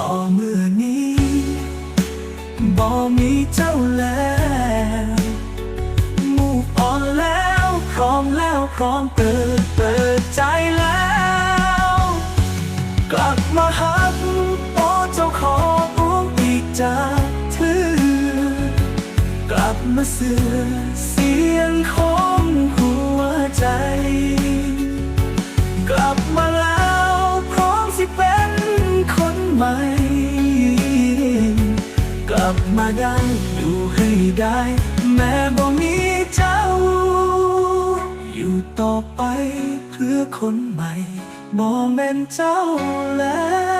ต่อเมื่อนี้บ่มีเจ้าแล้วมูกอ่อนแล้วพร้อมแล้วพร้อมเปิดเปิดใจแล้ว กลับมาหักโอเจ้าของอ้วงอีกจากเธอกลับมาเสือเสียงของหัวใจ กลับมา ลับมาได้อยู่ให้ได้ แม้บ่มีเจ้า อยู่ต่อไปเพื่อคนใหม่บ่แม่นเจ้าแล้ว